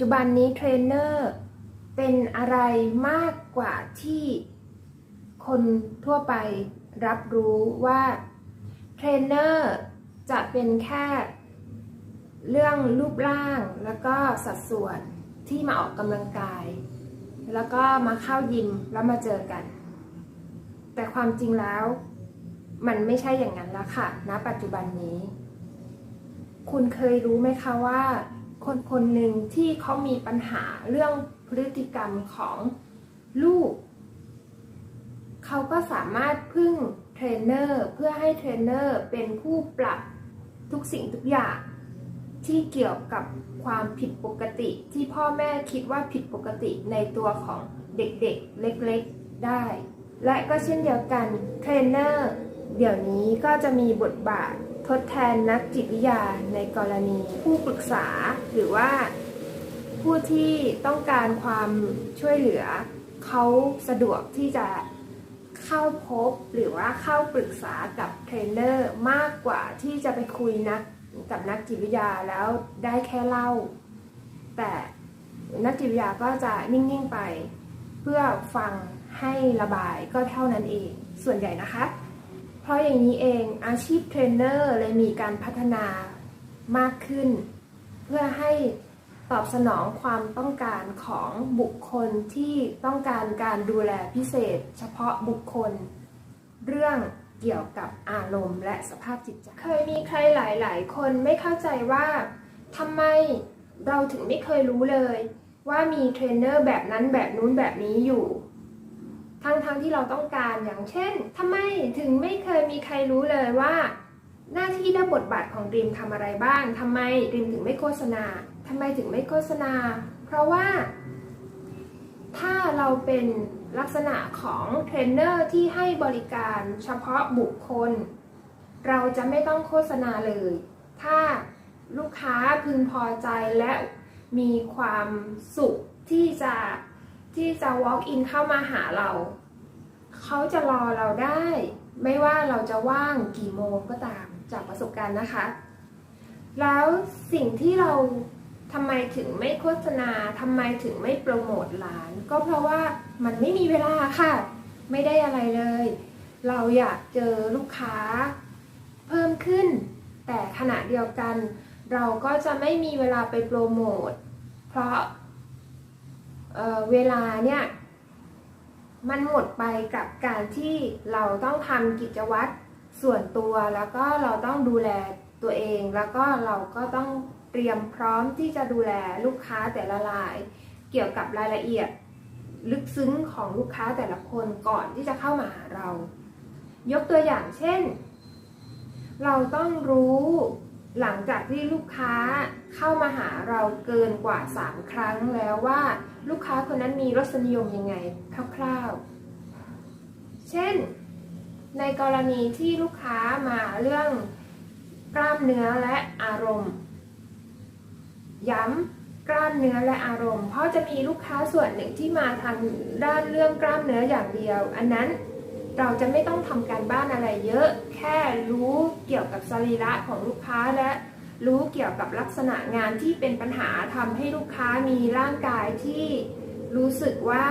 จุบันนี้เทรนเนอร์เป็นอะไรมากกว่าที่คนทั่วไปรับรู้ว่าเทรนเนอร์จะเป็นแค่เรื่องรูปร่างแล้วก็สัดส่วนที่มาออกกำลังกาย แล้วก็มาเข้ายิมแล้วมาเจอกัน แต่ความจริงแล้ว มันไม่ใช่อย่างนั้นแล้วค่ะณปัจจุบันนี้ คุณเคยรู้ไหมคะว่า คนคนหนึ่งที่เขามีปัญหาเรื่องพฤติกรรมของลูก เขาก็สามารถพึ่งเทรนเนอร์เพื่อให้เทรนเนอร์เป็นผู้ปรับทุกสิ่งทุกอย่างที่เกี่ยวกับความผิดปกติที่พ่อแม่คิดว่าผิดปกติในตัวของเด็กๆเล็กๆได้ และก็เช่นเดียวกันเทรนเนอร์เดี๋ยวนี้ก็จะมีบทบาท ทดแทนนักจิตวิทยาในกรณีผู้ปรึกษาหรือว่าผู้ที่ต้องการความช่วยเหลือ เขาสะดวกที่จะเข้าพบหรือว่าเข้าปรึกษากับเทรนเนอร์มากกว่าที่จะไปคุยนักกับนักจิตวิทยาแล้วได้แค่เล่า แต่นักจิตวิทยาก็จะนิ่ง ๆ ไป เพื่อฟังให้ระบายก็เท่านั้นเองส่วนใหญ่นะคะ เพราะอย่างนี้เองอาชีพเทรนเนอร์เลยมีการพัฒนามากขึ้น เพื่อให้ตอบสนองความต้องการของบุคคลที่ต้องการการดูแลพิเศษ เฉพาะบุคคล เรื่องเกี่ยวกับอารมณ์และสภาพจิตใจ เคยมีใครหลาย ๆ คนไม่เข้าใจว่าทำไมเราถึงไม่เคยรู้เลย ว่ามีเทรนเนอร์แบบนั้นแบบนู้นแบบนี้อยู่ ทั้งๆทที่เราต้องการอย่างเช่นทำไมถึงไม่เคยมีใครรู้เลยว่า หน้าที่และบทบาทของดีมทำอะไรบ้างทำไมดีมถึงไม่โฆษณาทำไมถึงไม่โฆษณา เพราะว่า ถ้าเราเป็นลักษณะของเทรนเนอร์ที่ให้บริการเฉพาะบุคคล เราจะไม่ต้องโฆษณาเลย ถ้าลูกค้าพึงพอใจและมีความสุขที่จะ ที่จะ walk in เข้ามาหาเรา เขาจะรอเราได้ ไม่ว่าเราจะว่างกี่โมงก็ตามจากประสบการณ์นะคะ แล้วสิ่งที่เราทำไมถึงไม่โฆษณาทำไมถึงไม่โปรโมทร้าน ก็เพราะว่ามันไม่มีเวลาค่ะ ไม่ได้อะไรเลย เราอยากเจอลูกค้าเพิ่มขึ้น แต่ขณะเดียวกัน เราก็จะไม่มีเวลาไปโปรโมท เพราะ เเวลาเนี่ยมันหมดไปกับการที่เราต้องทำกิจวัตรส่วนตัวแล้วก็เราต้องดูแลตัวเอง แล้วก็เราก็ต้องเตรียมพร้อมที่จะดูแลลูกค้าแต่ละราย เกี่ยวกับรายละเอียด ลึกซึ้งของลูกค้าแต่ละคนก่อนที่จะเข้ามาหาเรา ยกตัวอย่างเช่น เราต้องรู้ หลังจากที่ลูกค้าเข้ามาหาเราเกินกว่า 3 ครั้งแล้วว่าลูกค้าคนนั้นมีรสนิยมยังไงคร่าวๆ เช่น ในกรณีที่ลูกค้ามาเรื่องกล้ามเนื้อและอารมณ์ ย้ำกล้ามเนื้อและอารมณ์ เพราะจะมีลูกค้าส่วนหนึ่งที่มาทางด้านเรื่องกล้ามเนื้ออย่างเดียว อันนั้น เราจะไม่ต้องทำการบ้านอะไรเยอะ แค่รู้เกี่ยวกับสรีระของลูกค้าและรู้เกี่ยวกับลักษณะงานที่เป็นปัญหาทำให้ลูกค้ามีร่างกายที่รู้สึกว่า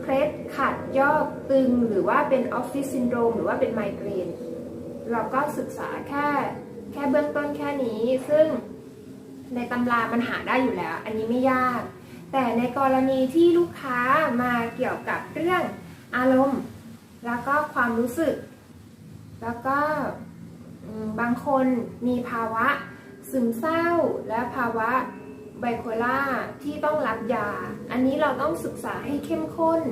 เคล็ดขัดยอกตึง หรือว่าเป็นออฟฟิศซินโดรมหรือว่าเป็นไมเกรนเราก็ศึกษาแค่แค่เบื้องต้นแค่นี้ ซึ่งในตำรามันหาได้อยู่แล้ว อันนี้ไม่ยาก แต่ในกรณีที่ลูกค้ามาเกี่ยวกับเรื่องอารมณ์ แล้วก็ความรู้สึก แล้วก็บางคนมีภาวะซึมเศร้าและภาวะไบโพล่าที่ต้องรับยา อันนี้เราต้องศึกษาให้เข้มข้น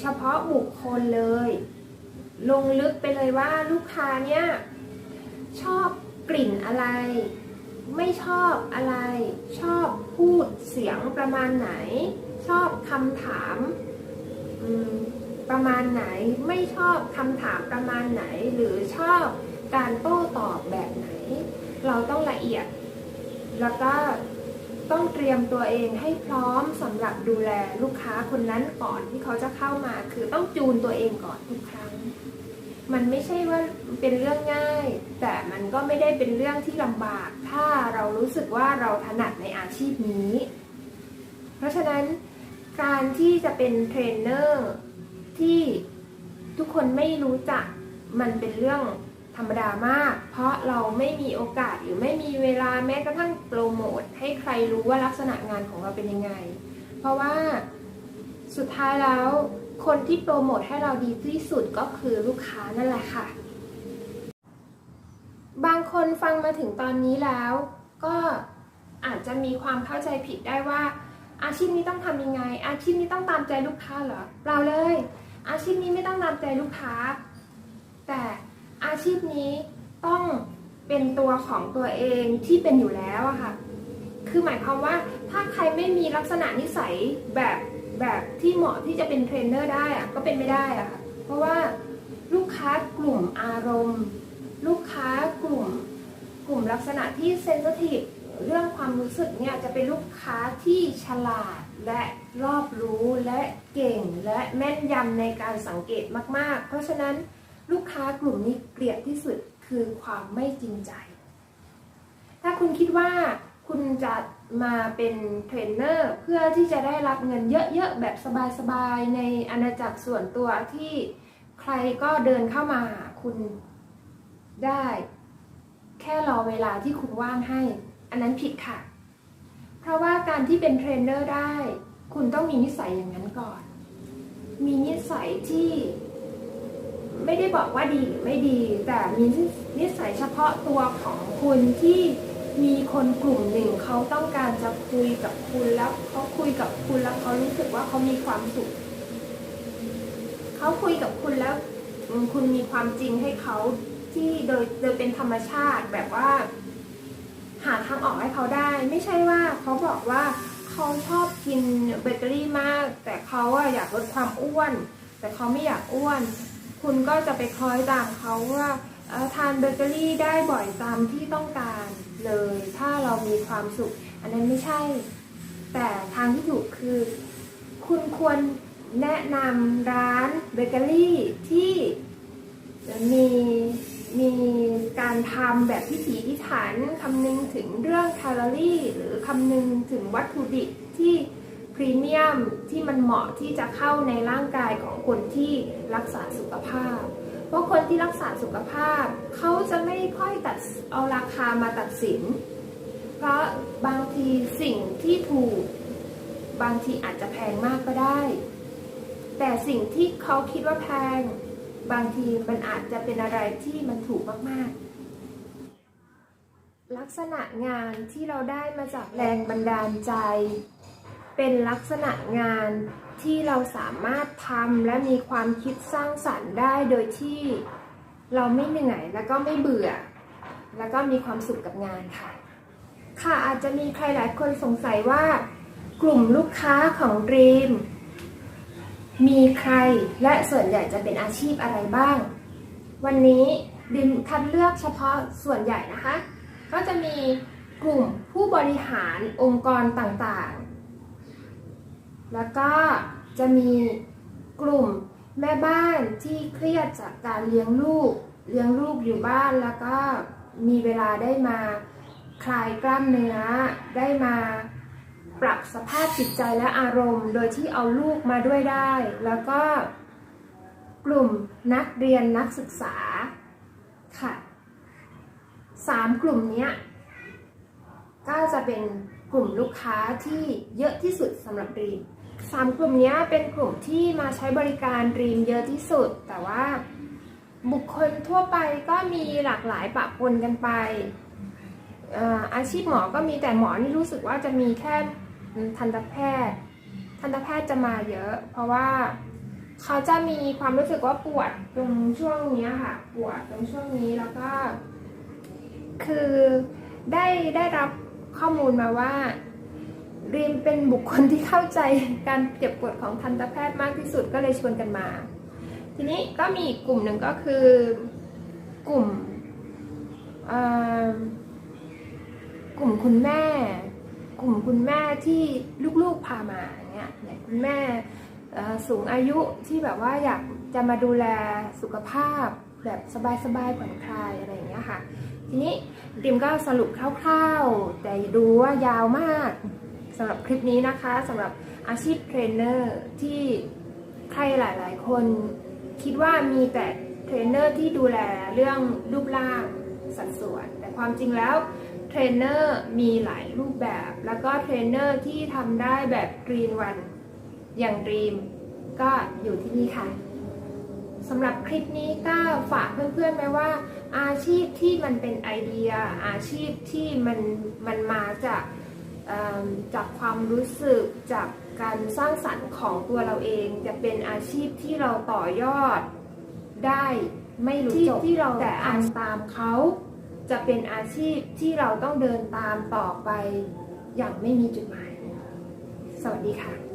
เฉพาะบุคคลเลย ลงลึกไปเลยว่าลูกค้าเนี่ยชอบกลิ่นอะไร ไม่ชอบอะไร ชอบพูดเสียงประมาณไหน ชอบคำถาม ประมาณไหน ไม่ชอบคำถามประมาณไหน หรือชอบการโต้ตอบแบบไหน เราต้องละเอียด แล้วก็ต้องเตรียมตัวเองให้พร้อมสำหรับดูแลลูกค้าคนนั้นก่อนที่เขาจะเข้ามา คือต้องจูนตัวเองก่อนทุกครั้ง มันไม่ใช่ว่าเป็นเรื่องง่าย แต่มันก็ไม่ได้เป็นเรื่องที่ลำบาก ถ้าเรารู้สึกว่าเราถนัดในอาชีพนี้ เพราะฉะนั้นการที่จะเป็นเทรนเนอร์ ที่ทุกคนไม่รู้จักมันเป็นเรื่องธรรมดามาก เพราะเราไม่มีโอกาสหรือไม่มีเวลาแม้กระทั่งโปรโมทให้ใครรู้ว่าลักษณะงานของเราเป็นยังไง เพราะว่าสุดท้ายแล้วคนที่โปรโมทให้เราดีที่สุดก็คือลูกค้านั่นแหละค่ะ บางคนฟังมาถึงตอนนี้แล้ว ก็อาจจะมีความเข้าใจผิดได้ว่า อาชีพนี้ต้องทำยังไง อาชีพนี้ต้องตามใจลูกค้าเหรอเปล่าเลย อาชีพนี้ไม่ต้องตามใจลูกค้า แต่อาชีพนี้ต้องเป็นตัวของตัวเองที่เป็นอยู่แล้วอะค่ะ คือหมายความว่าถ้าใครไม่มีลักษณะนิสัยแบบแบบที่เหมาะที่จะเป็นเทรนเนอร์ได้อะก็เป็นไม่ได้อะค่ะ เพราะว่าลูกค้ากลุ่มอารมณ์ ลูกค้ากลุ่ม กลุ่มลักษณะที่เซนซิทีฟ เรื่องความรู้สึกเนี่ยจะเป็นลูกค้าที่ฉลาดและรอบรู้และเก่งและแม่นยำในการสังเกตมาก ๆ เพราะฉะนั้นลูกค้ากลุ่มนี้เกลียดที่สุดคือความไม่จริงใจ ถ้าคุณคิดว่าคุณจะมาเป็นเทรนเนอร์เพื่อที่จะได้รับเงินเยอะ ๆ แบบสบาย ๆ ในอาณาจักรส่วนตัวที่ใครก็เดินเข้ามาหาคุณได้ แค่รอเวลาที่คุณว่างให้ อันนั้นผิดค่ะ เพราะว่าการที่เป็นเทรนเนอร์ได้ คุณต้องมีนิสัยอย่างนั้นก่อน มีนิสัยที่ ไม่ได้บอกว่าดีหรือไม่ดี แต่มีนิสัยเฉพาะตัวของคุณที่มีคนกลุ่มหนึ่งเขาต้องการจะคุยกับคุณแล้วเขาคุยกับคุณแล้วเขารู้สึกว่าเขามีความสุขเขาคุยกับคุณแล้ว คุณมีความจริงให้เขาที่โดยโดยเป็นธรรมชาติแบบว่า หาทางออกให้เขาได้ ไม่ใช่ว่าเขาบอกว่าเขาชอบกินเบเกอรี่มาก แต่เขาอะอยากลดความอ้วน แต่เขาไม่อยากอ้วน คุณก็จะไปคล้อยตามเขาว่าทานเบเกอรี่ได้บ่อยตามที่ต้องการเลย ถ้าเรามีความสุข อันนั้นไม่ใช่ แต่ทางที่ถูกคือ คุณควรแนะนำร้านเบเกอรี่ที่มีมี การทำแบบพิถีพิถันคำนึงถึงเรื่องแคลอรี่ หรือคำนึงถึงวัตถุดิบที่พรีเมียมที่มันเหมาะที่จะเข้าในร่างกายของคนที่รักษาสุขภาพ เพราะคนที่รักษาสุขภาพ เขาจะไม่ค่อยตัดเอาราคามาตัดสิน เพราะบางทีสิ่งที่ถูกบางทีอาจจะแพงมากก็ได้ แต่สิ่งที่เขาคิดว่าแพง บางทีมันอาจจะเป็นอะไรที่มันถูกมากๆ ลักษณะงานที่เราได้มาจากแรงบันดาลใจ เป็นลักษณะงานที่เราสามารถทำและมีความคิดสร้างสรรค์ได้โดยที่เราไม่เหนื่อยแล้วก็ไม่เบื่อ แล้วก็มีความสุขกับงานค่ะ ค่ะอาจจะมีใครหลายคนสงสัยว่า กลุ่มลูกค้าของ Dream มีใครและส่วนใหญ่จะเป็นอาชีพอะไรบ้าง วันนี้ดิมคัดเลือกเฉพาะส่วนใหญ่นะคะ ก็จะมีกลุ่มผู้บริหารองค์กรต่างๆ แล้วก็จะมีกลุ่มแม่บ้านที่เครียดจากการเลี้ยงลูก เลี้ยงลูกอยู่บ้านแล้วก็มีเวลาได้มาคลายกล้ามเนื้อ ได้มาปรับสภาพจิตใจและอารมณ์ โดยที่เอาลูกมาด้วยได้ แล้วก็กลุ่มนักเรียนนักศึกษาค่ะ สามกลุ่มนี้ก็จะเป็นกลุ่มลูกค้าที่เยอะที่สุดสำหรับดีมสามกลุ่มนี้เป็นกลุ่มที่มาใช้บริการดีมเยอะที่สุด แต่ว่าบุคคลทั่วไปก็มีหลากหลายปะปนกันไป อาชีพหมอก็มีแต่หมอนี่รู้สึกว่าจะมีแค่ทันตแพทย์ ทันตแพทย์จะมาเยอะ เพราะว่าเขาจะมีความรู้สึกว่าปวดตรงช่วงนี้ค่ะ ปวดตรงช่วงนี้แล้วก็ คือได้ได้รับข้อมูลมาว่ารีมเป็นบุคคลที่เข้าใจการเจ็บปวดของทันตแพทย์มากที่สุดก็เลยชวนกันมา ทีนี้ก็มีกลุ่มหนึ่งก็คือกลุ่มกลุ่มคุณแม่ กลุ่มคุณแม่ที่ลูกๆพามาเนี่ยคุณแม่สูงอายุที่แบบว่าอยากจะมาดูแลสุขภาพแบบสบายๆผ่อนคลายอะไรอย่างเงี้ยค่ะ ทีนี้ดิมก็สรุปคร่าวๆ แต่ดูว่ายาวมากสำหรับคลิปนี้นะคะสำหรับอาชีพเทรนเนอร์ที่ใครหลายๆ คนคิดว่ามีแต่เทรนเนอร์ที่ดูแลเรื่องรูปร่างสัดส่วน แต่ความจริงแล้วเทรนเนอร์มีหลายรูปแบบ แล้วก็เทรนเนอร์ที่ทำได้แบบกรีนวันอย่างดีมก็อยู่ที่นี่ค่ะ สำหรับคลิปนี้ก็ฝากเพื่อนๆไว้ว่า อาชีพที่มันเป็นไอเดีย อาชีพที่มันมันมาจากเอิ่มจากความรู้สึกจากการสร้างสรรค์ของตัวเราเอง จะเป็นอาชีพที่เราต่อยอดได้ไม่รู้จบที่เราแต่อ่านตามเขาจะเป็นอาชีพที่เราต้องเดินตามต่อไปอย่างไม่มีจุดหมาย สวัสดีค่ะ